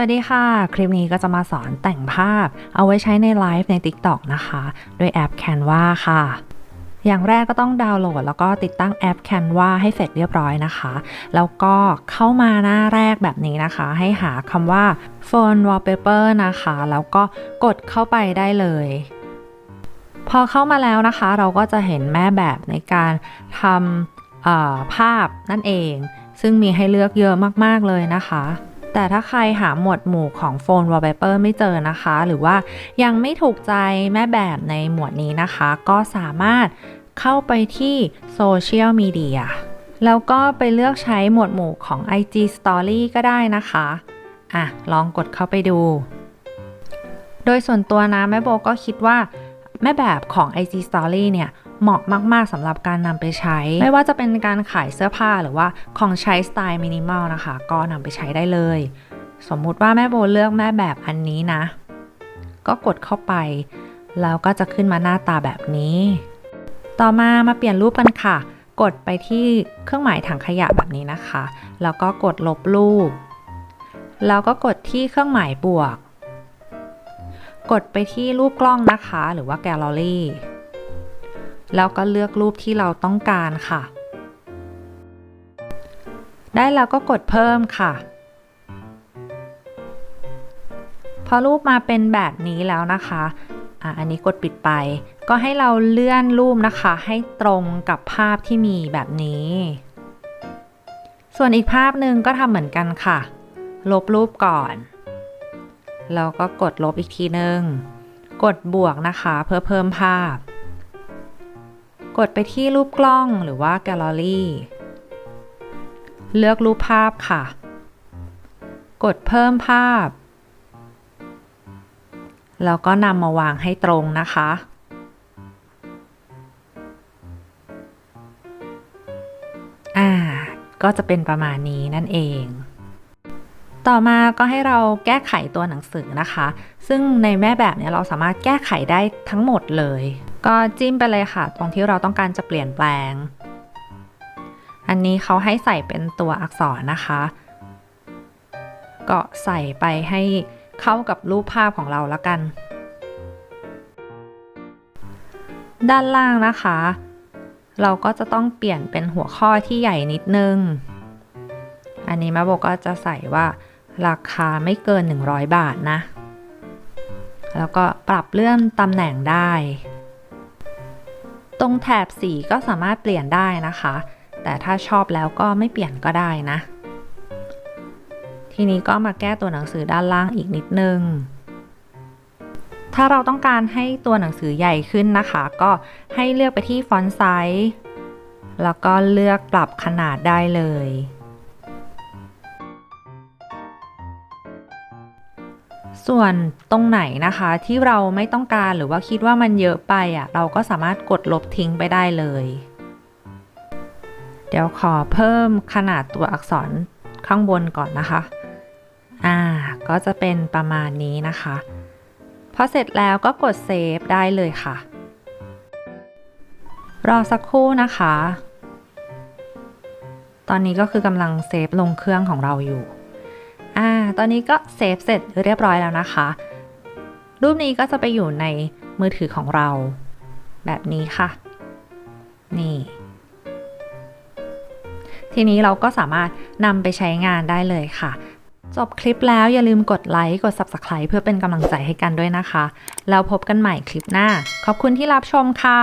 วัสดีค่ะ คลิปนี้ก็จะมาสอนแต่งภาพ เอาไว้ใช้ในไลฟ์ใน TikTok นะคะ ด้วยแอป Canva ค่ะ อย่างแรกก็ต้องดาวน์โหลด แล้วก็ติดตั้งแอป Canva ให้เสร็จเรียบร้อยนะคะ แล้วก็เข้ามาหน้าแรกแบบนี้นะคะ ให้หาคำว่า Phone Wallpaper นะคะ แล้วก็กดเข้าไปได้เลยพอเข้ามาแล้วนะคะ เราก็จะเห็นแม่แบบในการทำภาพนั่นเอง ซึ่งมีให้เลือกเยอะมาก ๆ เลยนะคะ แต่ถ้าใครหาหมวดหมู่ของโฟน wallpaper ไม่เจอนะคะ หรือว่ายังไม่ถูกใจแม่แบบในหมวดนี้นะคะ ก็สามารถเข้าไปที่โซเชียลมีเดียแล้วก็ไปเลือกใช้หมวดหมู่ของ IG Story ก็ได้นะคะ อะ ลองกดเข้าไปดู โดยส่วนตัวนะ แม่โบก็คิดว่า แม่แบบของ IG Story เนี่ย เหมาะมาก ๆสำหรับการนำไปใช้ ไม่ว่าจะเป็นการขายเสื้อผ้าหรือว่าของใช้สไตล์มินิมอลนะคะ ก็นำไปใช้ได้เลย สมมุติว่าแม่โบเลือกแม่แบบอันนี้นะ ก็กดเข้าไป แล้วก็จะขึ้นมาหน้าตาแบบนี้ ต่อมามาเปลี่ยนรูปกันค่ะ กดไปที่เครื่องหมายถังขยะแบบนี้นะคะ แล้วก็กดลบรูป แล้วก็กดที่เครื่องหมายบวก กดไปที่รูปกล้องนะคะ หรือว่าแกลเลอรี่ แล้วก็เลือกรูปที่เราต้องการค่ะ ได้แล้วก็กดเพิ่มค่ะ พอรูปมาเป็นแบบนี้แล้วนะคะอะอันนี้กดปิดไป ก็ให้เราเลื่อนรูปนะคะ ให้ตรงกับภาพที่มีแบบนี้ ส่วนอีกภาพหนึ่งก็ทำเหมือนกันค่ะ ลบรูปก่อน แล้วก็กดลบอีกทีหนึ่ง กดบวกนะคะ เพื่อเพิ่มภาพ กดไปที่รูปกล้องหรือว่าแกลเลอรี่ เลือกรูปภาพค่ะ กดเพิ่มภาพ แล้วก็นำมาวางให้ตรงนะคะ อ่า ก็จะเป็นประมาณนี้นั่นเอง ต่อมาก็ให้เราแก้ไขตัวหนังสือนะคะ ซึ่งในแม่แบบเนี่ยเราสามารถแก้ไขได้ทั้งหมดเลย ก็จิ้มไปเลยค่ะ ตรงที่เราต้องการจะเปลี่ยนแปลง อันนี้เขาให้ใส่เป็นตัวอักษรนะคะ ก็ใส่ไปให้เข้ากับรูปภาพของเราแล้วกัน ด้านล่างนะคะ เราก็จะต้องเปลี่ยนเป็นหัวข้อที่ใหญ่นิดนึงอันนี้แม่โบก็จะใส่ว่า ราคาไม่เกิน 100 บาทนะ แล้วก็ปรับเลื่อนตำแหน่งได้ ตรงแถบสีก็สามารถเปลี่ยนได้นะคะ แต่ถ้าชอบแล้วก็ไม่เปลี่ยนก็ได้นะ ทีนี้ก็มาแก้ตัวหนังสือด้านล่างอีกนิดนึง ถ้าเราต้องการให้ตัวหนังสือใหญ่ขึ้นนะคะ ก็ให้เลือกไปที่ฟอนต์ไซส์ แล้วก็เลือกปรับขนาดได้เลย ส่วนตรงไหนนะคะที่เราไม่ต้องการหรือว่าคิดว่ามันเยอะไปอะเราก็สามารถกดลบทิ้งไปได้เลย เดี๋ยวขอเพิ่มขนาดตัวอักษรข้างบนก่อนนะคะ อ่า ก็จะเป็นประมาณนี้นะคะ พอเสร็จแล้วก็กดเซฟได้เลยค่ะ รอสักครู่นะคะ ตอนนี้ก็คือกำลังเซฟลงเครื่องของเราอยู่ ตอนนี้ก็เซฟเสร็จเรียบร้อยแล้วนะคะ รูปนี้ก็จะไปอยู่ในมือถือของเรา แบบนี้ค่ะ นี่ ทีนี้เราก็สามารถนำไปใช้งานได้เลยค่ะจบคลิปแล้วอย่าลืมกดไลค์ กด Subscribe เพื่อเป็นกำลังใจให้กันด้วยนะคะ แล้วพบกันใหม่คลิปหน้า ขอบคุณที่รับชมค่ะ